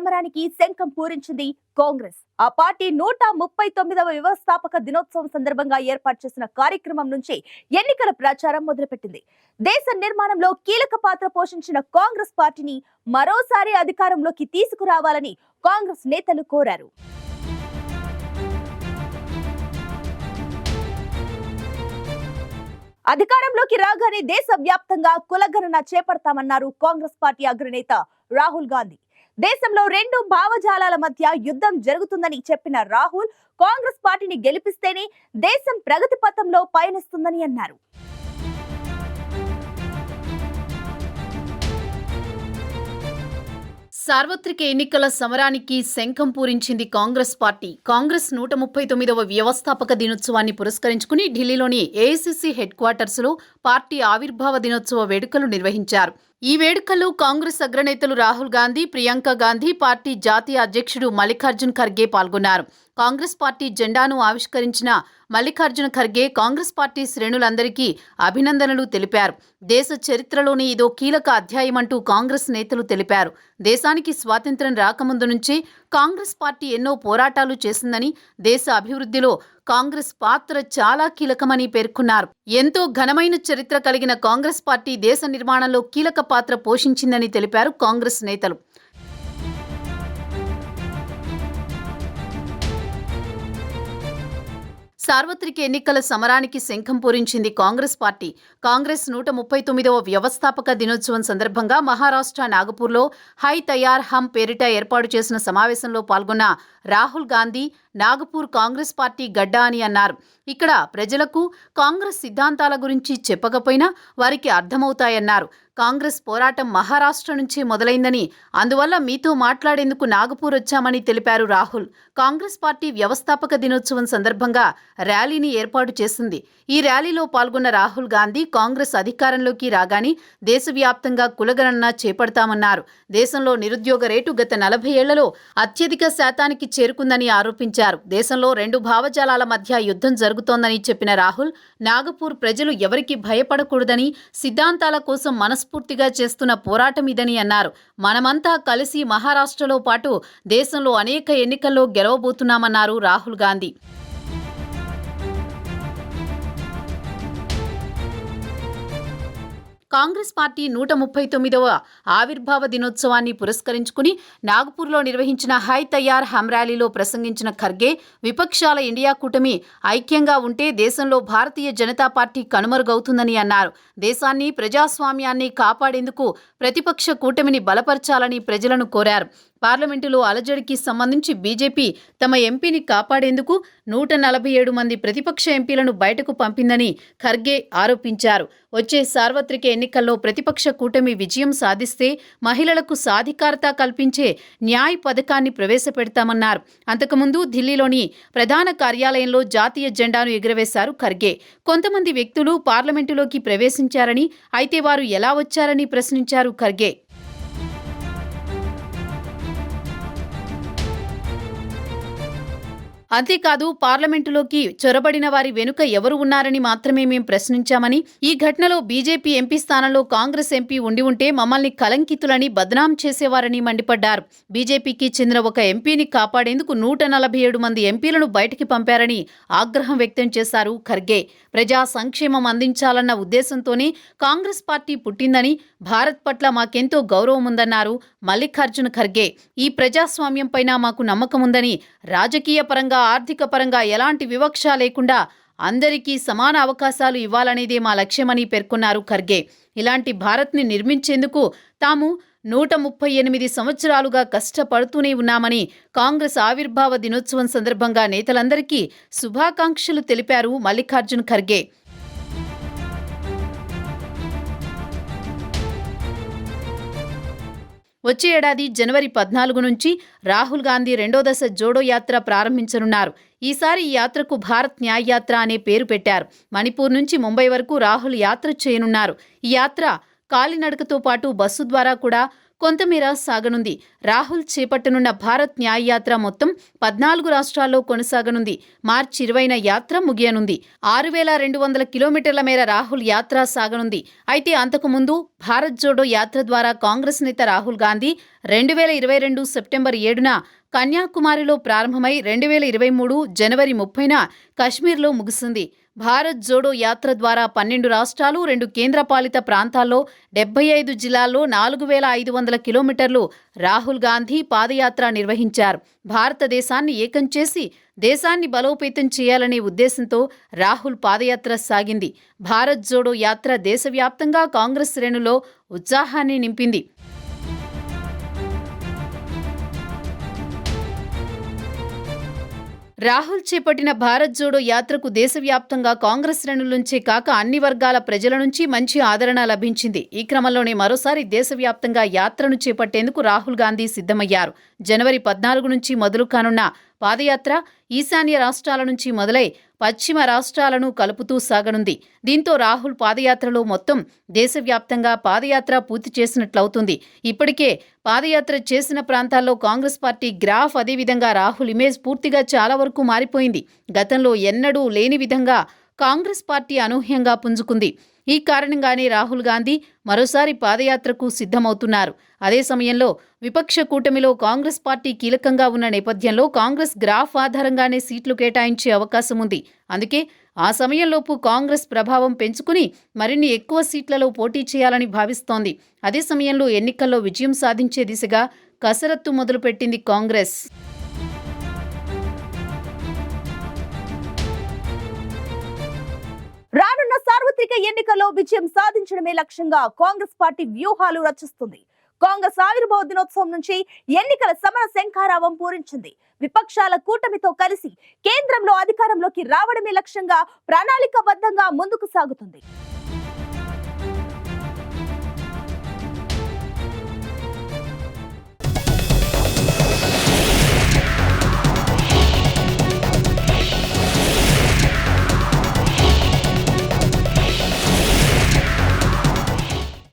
సమరానికి శంఖం పూరించింది కాంగ్రెస్. ఆ పార్టీ నూట ముప్పై తొమ్మిదవ వ్యవస్థాపక దినోత్సవం సందర్భంగా ఏర్పాటు చేసిన కార్యక్రమం నుంచి ఎన్నికల ప్రచారం మొదలుపెట్టింది. దేశ నిర్మాణంలో కీలక పాత్ర పోషించిన కాంగ్రెస్ పార్టీని మరోసారి అధికారంలోకి తీసుకురావాలని కాంగ్రెస్ నేతలు కోరారు. అధికారంలోకి రాగానే దేశ వ్యాప్తంగా కులగణన చేపడతామన్నారు కాంగ్రెస్ పార్టీ అగ్రనేత రాహుల్ గాంధీ. దేశంలో రెండు భావజాలాల మధ్య యుద్ధం జరుగుతుందని చెప్పిన రాహుల్ కాంగ్రెస్ పార్టీని గెలిపిస్తేనే దేశం ప్రగతి పథంలో పయనిస్తుందని అన్నారు. సార్వత్రిక ఎన్నికల సమరానికి శంఖం పూరించింది కాంగ్రెస్ పార్టీ. కాంగ్రెస్ నూట ముప్పై తొమ్మిదవ వ్యవస్థాపక దినోత్సవాన్ని పురస్కరించుకుని ఢిల్లీలోని ఏఐసిసి హెడ్ క్వార్టర్స్లో పార్టీ ఆవిర్భావ దినోత్సవ వేడుకలు నిర్వహించారు. ఈ వేడుకల్లో కాంగ్రెస్ అగ్రనేతలు రాహుల్ గాంధీ ప్రియాంక గాంధీ పార్టీ జాతీయ అధ్యక్షుడు మల్లికార్జున్ ఖర్గే పాల్గొన్నారు. కాంగ్రెస్ పార్టీ జెండాను ఆవిష్కరించిన మల్లికార్జున ఖర్గే కాంగ్రెస్ పార్టీ శ్రేణులందరికీ అభినందనలు తెలిపారు. దేశ చరిత్రలోని ఇదో కీలక అధ్యాయమంటూ కాంగ్రెస్ నేతలు తెలిపారు. దేశానికి స్వాతంత్ర్యం రాకముందు నుంచి కాంగ్రెస్ పార్టీ ఎన్నో పోరాటాలు చేసిందని దేశ అభివృద్ధిలో కాంగ్రెస్ పాత్ర చాలా కీలకమని పేర్కొన్నారు. ఎంతో ఘనమైన చరిత్ర కలిగిన కాంగ్రెస్ పార్టీ దేశ నిర్మాణంలో కీలక పాత్ర పోషించిందని తెలిపారు కాంగ్రెస్ నేతలు. సార్వత్రిక ఎన్నికల సమరానికి శంఖం పూరించింది కాంగ్రెస్ పార్టీ. కాంగ్రెస్ నూట ముప్పై తొమ్మిదవ వ్యవస్థాపక దినోత్సవం సందర్భంగా మహారాష్ట్ర నాగపూర్లో హై తయార్ హమ్ పేరిట ఏర్పాటు చేసిన సమావేశంలో పాల్గొన్న రాహుల్ గాంధీ నాగపూర్ కాంగ్రెస్ పార్టీ గడ్డ అని అన్నారు. ఇక్కడ ప్రజలకు కాంగ్రెస్ సిద్ధాంతాల గురించి చెప్పకపోయినా వారికి అర్థమవుతాయన్నారు. కాంగ్రెస్ పోరాటం మహారాష్ట్ర నుంచి మొదలైందని అందువల్ల మీతో మాట్లాడేందుకు నాగపూర్ వచ్చామని తెలిపారు రాహుల్. కాంగ్రెస్ పార్టీ వ్యవస్థాపక దినోత్సవం సందర్భంగా ర్యాలీని ఏర్పాటు చేసింది. ఈ ర్యాలీలో పాల్గొన్న రాహుల్ గాంధీ కాంగ్రెస్ అధికారంలోకి రాగానే దేశవ్యాప్తంగా కులగణన చేపడతామన్నారు. దేశంలో నిరుద్యోగ రేటు గత నలభై ఏళ్ళలో అత్యధిక శాతానికి చేరుకుందని ఆరోపించారు. దేశంలో రెండు భావజాలాల మధ్య యుద్ధం జరుగుతోందని చెప్పిన రాహుల్ నాగపూర్ ప్రజలు ఎవరికి భయపడకూడదని సిద్ధాంతాల కోసం మనస్ఫూర్తిగా చేస్తున్న పోరాటం ఇదని అన్నారు. మనమంతా కలిసి మహారాష్ట్రలో పాటు దేశంలో అనేక ఎన్నికల్లో గెలవబోతున్నామన్నారు రాహుల్ గాంధీ. కాంగ్రెస్ పార్టీ నూట ముప్పై తొమ్మిదవ ఆవిర్భావ దినోత్సవాన్ని పురస్కరించుకుని నాగపూర్లో నిర్వహించిన హై తయార్ హమ్ ర్యాలీలో ప్రసంగించిన ఖర్గే విపక్షాల ఇండియా కూటమి ఐక్యంగా ఉంటే దేశంలో భారతీయ జనతా పార్టీ కనుమరుగవుతుందని అన్నారు. దేశాన్ని ప్రజాస్వామ్యాన్ని కాపాడేందుకు ప్రతిపక్ష కూటమిని బలపరచాలని ప్రజలను కోరారు. పార్లమెంటులో అలజడికి సంబంధించి బీజేపీ తమ ఎంపీని కాపాడేందుకు నూట నలభై ఏడు మంది ప్రతిపక్ష ఎంపీలను బయటకు పంపిందని ఖర్గే ఆరోపించారు. వచ్చే సార్వత్రిక ఎన్నికల్లో ప్రతిపక్ష కూటమి విజయం సాధిస్తే మహిళలకు సాధికారత కల్పించే న్యాయ్ పథకాన్ని ప్రవేశపెడతామన్నారు. అంతకుముందు ఢిల్లీలోని ప్రధాన కార్యాలయంలో జాతీయ జెండాను ఎగురవేశారు ఖర్గే. కొంతమంది వ్యక్తులు పార్లమెంటులోకి ప్రవేశించారని అయితే వారు ఎలా వచ్చారని ప్రశ్నించారు ఖర్గే. అంతేకాదు పార్లమెంటులోకి చొరబడిన వారి వెనుక ఎవరు ఉన్నారని మాత్రమే మేం ప్రశ్నించామని ఈ ఘటనలో బీజేపీ ఎంపీ స్థానంలో కాంగ్రెస్ ఎంపీ ఉండి ఉంటే మమ్మల్ని కలంకితులని బదనాం చేసేవారని మండిపడ్డారు. బీజేపీకి చెందిన ఒక ఎంపీని కాపాడేందుకు నూట నలభై ఏడు మంది ఎంపీలను బయటికి పంపారని ఆగ్రహం వ్యక్తం చేశారు ఖర్గే. ప్రజా సంక్షేమం అందించాలన్న ఉద్దేశంతోనే కాంగ్రెస్ పార్టీ పుట్టిందని భారత్ పట్ల మాకెంతో గౌరవం ఉందన్నారు మల్లికార్జున ఖర్గే. ఈ ప్రజాస్వామ్యం పైన మాకు నమ్మకం ఉందని రాజకీయ పరంగా ఆర్థిక పరంగా ఎలాంటి వివక్ష లేకుండా అందరికీ సమాన అవకాశాలు ఇవ్వాలనేదే మా లక్ష్యమని పేర్కొన్నారు ఖర్గే. ఇలాంటి భారత్ని నిర్మించేందుకు తాము నూట ముప్పై ఎనిమిది సంవత్సరాలుగా కష్టపడుతూనే ఉన్నామని కాంగ్రెస్ ఆవిర్భావ దినోత్సవం సందర్భంగా నేతలందరికీ శుభాకాంక్షలు తెలిపారు మల్లికార్జున్ ఖర్గే. వచ్చే ఏడాది జనవరి పద్నాలుగు నుంచి రాహుల్ గాంధీ రెండో దశ జోడో యాత్ర ప్రారంభించనున్నారు. ఈసారి ఈ యాత్రకు భారత్ న్యాయ యాత్ర అనే పేరు పెట్టారు. మణిపూర్ నుంచి ముంబై వరకు రాహుల్ యాత్ర చేయనున్నారు. ఈ యాత్ర కాలినడకతో పాటు బస్సు ద్వారా కూడా కొంతమేర సాగనుంది. రాహుల్ చేపట్టనున్న భారత్ న్యాయ యాత్ర మొత్తం పద్నాలుగు రాష్ట్రాల్లో కొనసాగనుంది. మార్చి ఇరవైన యాత్ర ముగియనుంది. ఆరు వేల రెండు వందల కిలోమీటర్ల మేర రాహుల్ యాత్ర సాగనుంది. అయితే అంతకుముందు భారత్ జోడో యాత్ర ద్వారా కాంగ్రెస్ నేత రాహుల్ గాంధీ రెండు వేల ఇరవై రెండు సెప్టెంబర్ ఏడున కన్యాకుమారిలో ప్రారంభమై రెండు వేల ఇరవై మూడు జనవరి ముప్పైన కశ్మీర్లో ముగిసింది భారత్ జోడో యాత్ర ద్వారా పన్నెండు రాష్ట్రాలు రెండు కేంద్రపాలిత ప్రాంతాల్లో డెబ్బై ఐదు జిల్లాల్లో నాలుగు వేల ఐదు వందల కిలోమీటర్లు రాహుల్ గాంధీ పాదయాత్ర నిర్వహించారు. భారతదేశాన్ని ఏకం చేసి దేశాన్ని బలోపేతం చేయాలనే ఉద్దేశంతో రాహుల్ పాదయాత్ర సాగింది. భారత్ జోడో యాత్ర దేశవ్యాప్తంగా కాంగ్రెస్ శ్రేణులో ఉత్సాహాన్ని నింపింది. రాహుల్ చేపట్టిన భారత్ జోడో యాత్రకు దేశవ్యాప్తంగా కాంగ్రెస్ శ్రేణుల నుంచే కాక అన్ని వర్గాల ప్రజల నుంచి మంచి ఆదరణ లభించింది. ఈ క్రమంలోనే మరోసారి దేశవ్యాప్తంగా యాత్రను చేపట్టేందుకు రాహుల్ గాంధీ సిద్ధమయ్యారు. జనవరి పద్నాలుగు నుంచి మొదలు కానున్న పాదయాత్ర ఈశాన్య రాష్ట్రాల నుంచి మొదలై పశ్చిమ రాష్ట్రాలను కలుపుతూ సాగనుంది. దీంతో రాహుల్ పాదయాత్రలో మొత్తం దేశవ్యాప్తంగా పాదయాత్ర పూర్తి చేసినట్లవుతుంది. ఇప్పటికే పాదయాత్ర చేసిన ప్రాంతాల్లో కాంగ్రెస్ పార్టీ గ్రాఫ్ అదేవిధంగా రాహుల్ ఇమేజ్ పూర్తిగా చాలా వరకు మారిపోయింది. గతంలో ఎన్నడూ లేని విధంగా కాంగ్రెస్ పార్టీ అనూహ్యంగా పుంజుకుంది. ఈ కారణంగానే రాహుల్ గాంధీ మరోసారి పాదయాత్రకు సిద్ధమవుతున్నారు. అదే సమయంలో విపక్ష కూటమిలో కాంగ్రెస్ పార్టీ కీలకంగా ఉన్న నేపథ్యంలో కాంగ్రెస్ గ్రాఫ్ ఆధారంగానే సీట్లు కేటాయించే అవకాశం ఉంది. అందుకే ఆ సమయంలోపు కాంగ్రెస్ ప్రభావం పెంచుకుని మరిన్ని ఎక్కువ సీట్లలో పోటీ చేయాలని భావిస్తోంది. అదే సమయంలో ఎన్నికల్లో విజయం సాధించే దిశగా కసరత్తు మొదలుపెట్టింది కాంగ్రెస్. రానున్న సార్వత్రిక ఎన్నికల్లో విజయం సాధించడమే లక్ష్యంగా కాంగ్రెస్ పార్టీ వ్యూహాలు రచిస్తుంది. కాంగ్రెస్ ఆవిర్భావ దినోత్సవం నుంచి ఎన్నికల సమర శంఖారావం పూరించింది. విపక్షాల కూటమితో కలిసి కేంద్రంలో అధికారంలోకి రావడమే లక్ష్యంగా ప్రణాళికబద్ధంగా ముందుకు సాగుతుంది.